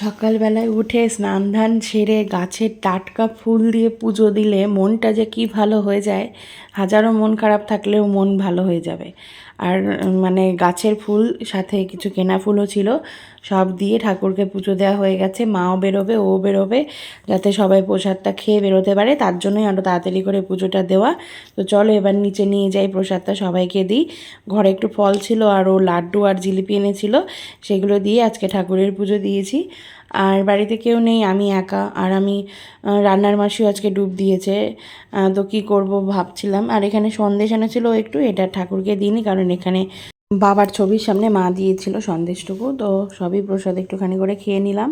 সকালবেলায় উঠে স্নান ধান সেরে গাছের টাটকা ফুল দিয়ে পুজো দিলে মনটা যে কি ভালো হয়ে যায়, হাজারো মন খারাপ থাকলেও মন ভালো হয়ে যাবে। আর মানে গাছের ফুল, সাথে কিছু কেনা ফুলও ছিল, সব দিয়ে ঠাকুরকে পুজো দেওয়া হয়ে গেছে। মাও বেরোবে, ও বেরোবে, যাতে সবাই প্রসাদটা খেয়ে বেরোতে পারে। তার জন্যই আরও তাড়াতাড়ি করে পুজোটা দেওয়া। তো চলো এবার নিচে নিয়ে যাই, প্রসাদটা সবাইকে দিই। ঘরে একটু ফল ছিল, আর ও লাড্ডু আর জিলিপি এনেছিল, সেগুলো দিয়ে আজকে ঠাকুরের পুজো দিয়েছি। আর বাড়িতে কেউ নেই, আমি একা। আর আমি রান্নার মাসিও আজকে ডুব দিয়েছে। তো কি করব ভাবছিলাম। আর এখানে সন্দেশ এনেছিল একটু, এটা ঠাকুরকে দিইনি কারণ এখানে বাবার ছবির সামনে মা দিয়েছিল সন্দেশটুকু, তো সবই প্রসাদ একটুখানি করে খেয়ে নিলাম।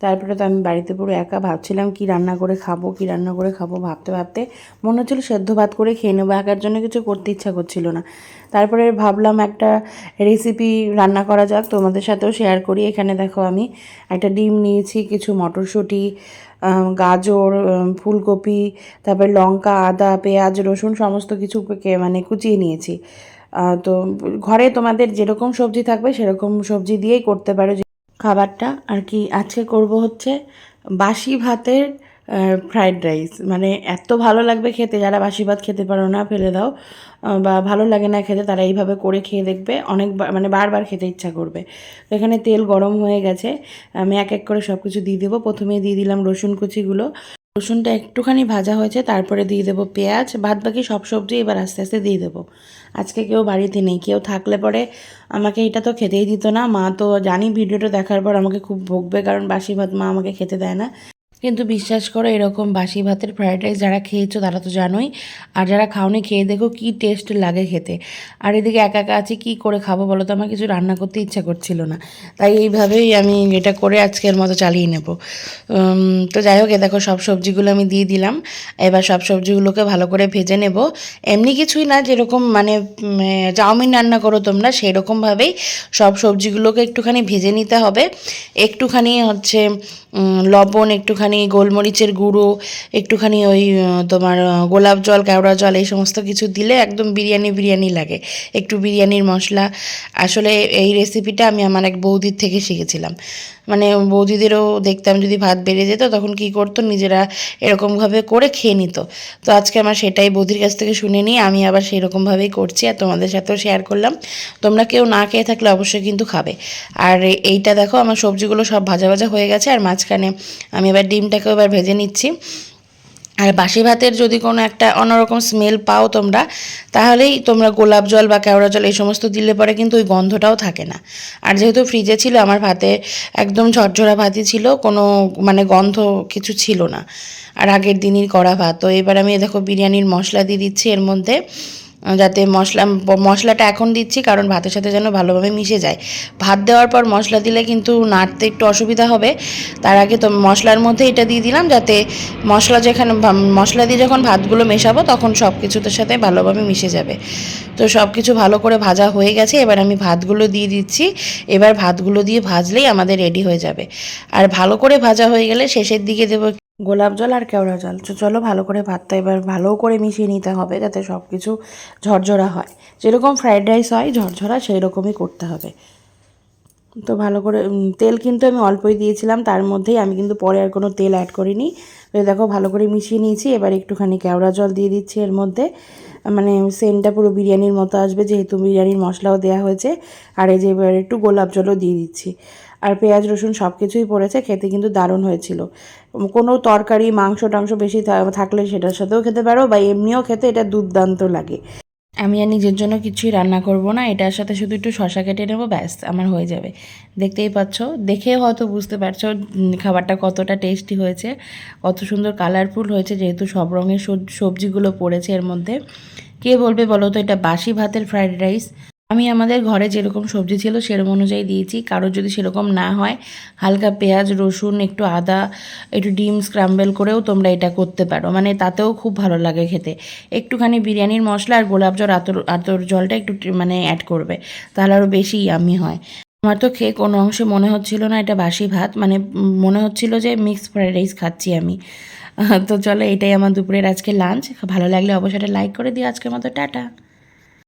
তারপরে তো আমি বাড়িতে পুরো একা ভাবছিলাম কি রান্না করে খাব, কি রান্না করে খাব ভাবতে ভাবতে। মনে হচ্ছিল সেদ্ধ ভাত করে খেয়ে নেব একার জন্য কিছু করতে ইচ্ছা করছিল না। তারপরে ভাবলাম একটা রেসিপি রান্না করা যাক, তোমাদের সাথেও শেয়ার করি। এখানে দেখো আমি একটা ডিম নিয়েছি, কিছু মটরশুঁটি গাজর ফুলকপি, তারপরে লঙ্কা, আদা, পেঁয়াজ, রসুন সমস্ত কিছু মানে কুচিয়ে নিয়েছি। তো ঘরে তোমাদের যেরকম সবজি থাকবে সেরকম সবজি দিয়েই করতে পারো। খাবারটা আর কি আজকে করব হচ্ছে বাসি ভাতের ফ্রাইড রাইস মানে এত ভালো লাগবে খেতে, যারা বাসি ভাত খেতে পারো না, ফেলে দাও। বা ভালো লাগে না খেতে, তারা এইভাবে করে খেয়ে দেখবে। অনেক মানে বারবার খেতে ইচ্ছা করবে। তো এখানে তেল গরম হয়ে গেছে। আমি এক এক করে সব কিছু দিয়ে দেবো। প্রথমে দিয়ে দিলাম রসুন কুচিগুলো। রসুনটা একটুখানি ভাজা হয়েছে, তারপরে দিয়ে দেবো পেঁয়াজ। ভাত বাকি সব সবজি এবার আস্তে আস্তে দিয়ে দেবো। আজকে কেউ বাড়িতে নেই, কেউ থাকলে পরে আমাকে এটা তো খেতেই দিত না। মা তো জানি ভিডিওটা দেখার পর আমাকে খুব ভোগবে, কারণ বাসি ভাত মা আমাকে খেতে দেয় না। কিন্তু বিশ্বাস করো, এরকম বাসি ভাতের ফ্রাইড রাইস যারা খেয়েছো তারা তো জানোই। আর যারা খাওনি, খেয়ে দেখো কি টেস্ট লাগে খেতে। আর এদিকে একা একা আছি, কী করে খাব বলো তো? আমার কিছু রান্না করতে ইচ্ছা করছিল না। তাই এইভাবেই আমি এটা করে আজকের মতো চালিয়ে নেব। তো যাই হোক, এ দেখো সব সবজিগুলো আমি দিয়ে দিলাম। এবার সব সবজিগুলোকে ভালো করে ভেজে নেব। এমনি কিছুই না, যেরকম মানে চাউমিন রান্না করো তোমরা, সেরকমভাবেই সব সবজিগুলোকে একটুখানি ভেজে নিতে হবে। একটুখানি হচ্ছে লবণ, একটুখানি গোলমরিচের গুঁড়ো, একটুখানি ওই তোমার গোলাপ জল, কেওড়া জল, এই সমস্ত কিছু দিলে একদম বিরিয়ানি বিরিয়ানি লাগে। একটু বিরিয়ানির মশলা। আসলে এই রেসিপিটা আমি আমার এক বৌদির থেকে শিখেছিলাম। মানে বৌদিদেরও দেখতাম যদি ভাত বেড়ে যেত, তখন কি করতো? নিজেরা এরকমভাবে করে খেয়ে নিত। তো আজকে আমার সেটাই বৌদির কাছ থেকে শুনে নিয়ে আমি আবার সেই রকমভাবেই করছি আর তোমাদের সাথেও শেয়ার করলাম। তোমরা কেউ না খেয়ে থাকলে অবশ্যই কিন্তু খাবে। আর এইটা দেখো, আমার সবজিগুলো সব ভাজা ভাজা হয়ে গেছে। আর মাঝখানে আমি এবার ডিমটাকেও এবার ভেজে নিচ্ছি। আর বাসি ভাতের যদি কোনো একটা অন্যরকম স্মেল পাও তোমরা, তাহলেই তোমরা গোলাপ জল বা কেওড়া জল এই সমস্ত দিলে পরে কিন্তু ওই গন্ধটাও থাকে না। আর যেহেতু ফ্রিজে ছিল, আমার ভাতে একদম ঝরঝরা ভাতই ছিল, কোনো মানে গন্ধ কিছু ছিল না। আর আগের দিনই করা ভাত। তো এবার আমি দেখো বিরিয়ানির মশলা দিয়ে দিচ্ছি এর মধ্যে। যাতে মশলা, মশলাটা এখন দিচ্ছি, কারণ ভাতের সাথে যেন ভালোভাবে মিশে যায়। ভাত দেওয়ার পর মশলা দিলে কিন্তু নাড়তে একটু অসুবিধা হবে। তার আগে তো মশলার মধ্যে এটা দিয়ে দিলাম, যাতে মশলা যেখানে, মশলা দিয়ে যখন ভাতগুলো মেশাবো, তখন সব কিছুদের সাথে ভালোভাবে মিশে যাবে। তো সব কিছু ভালো করে ভাজা হয়ে গেছে, এবার আমি ভাতগুলো দিয়ে দিচ্ছি। এবার ভাতগুলো দিয়ে ভাজলেই আমাদের রেডি হয়ে যাবে। আর ভালো করে ভাজা হয়ে গেলে শেষের দিকে দেবো গোলাপ জল আর কেওড়া জল। তো চলো ভালো করে ভাতটা এবার ভালো করে মিশিয়ে নিতে হবে যাতে সব কিছু ঝরঝরা হয়। যেরকম ফ্রাইড রাইস হয়, ঝরঝরা সেই রকমই করতে হবে। তো ভালো করে তেল কিন্তু আমি অল্পই দিয়েছিলাম, তার মধ্যেই আমি কিন্তু পরে আর কোনো তেল অ্যাড করিনি। তো দেখো ভালো করে মিশিয়ে নিয়েছি, এবার একটুখানি কেওড়া জল দিয়ে দিচ্ছি এর মধ্যে। মানে সেন্টটা পুরো বিরিয়ানির মতো আসবে, যেহেতু বিরিয়ানির মশলাও দেওয়া হয়েছে। আর এই যে এবার একটু গোলাপ জলও দিয়ে দিচ্ছি। আর পেঁয়াজ, রসুন সব কিছুই পড়েছে, খেতে কিন্তু দারুণ হয়েছিল। কোনো তরকারি, মাংস, টাংস বেশি থাকলে সেটার সাথেও খেতে পারো বা এমনিও খেতে এটা দুর্দান্ত লাগে। আমি আর নিজের জন্য কিছুই রান্না করব না, এটার সাথে শুধু একটু শশা কেটে নেব, ব্যাস, আমার হয়ে যাবে। দেখতেই পাচ্ছ, দেখে হয়তো বুঝতে পারছ খাবারটা কতটা টেস্টি হয়েছে, কত সুন্দর কালারফুল হয়েছে, যেহেতু সব রঙের সব- সবজিগুলো পড়েছে এর মধ্যে। কে বলবে বলো তো, এটা বাসি ভাতের ফ্রাইড রাইস? আমি আমাদের ঘরে যেরকম সবজি ছিল সেরকম অনুযায়ী দিয়েছি। কারোর যদি সেরকম না হয়, হালকা পেঁয়াজ, রসুন, একটু আদা, একটু ডিম স্ক্রাম্বেল করেও তোমরা এটা করতে পারো। মানে তাতেও খুব ভালো লাগে খেতে। একটুখানি বিরিয়ানির মশলা আর গোলাপ জল আতর আতর জলটা একটু মানে অ্যাড করবে, তাহলে আরও বেশি ইয়ামি হয়। আমার তো খেয়ে কোনো অংশে মনে হচ্ছিল না এটা বাসি ভাত মানে মনে হচ্ছিল যে মিক্স ফ্রাইড রাইস খাচ্ছি আমি। তো চলো এটাই আমার দুপুরের আজকে লাঞ্চ ভালো লাগলে অবশ্যই লাইক করে দিও। আজকের মতো টাটা।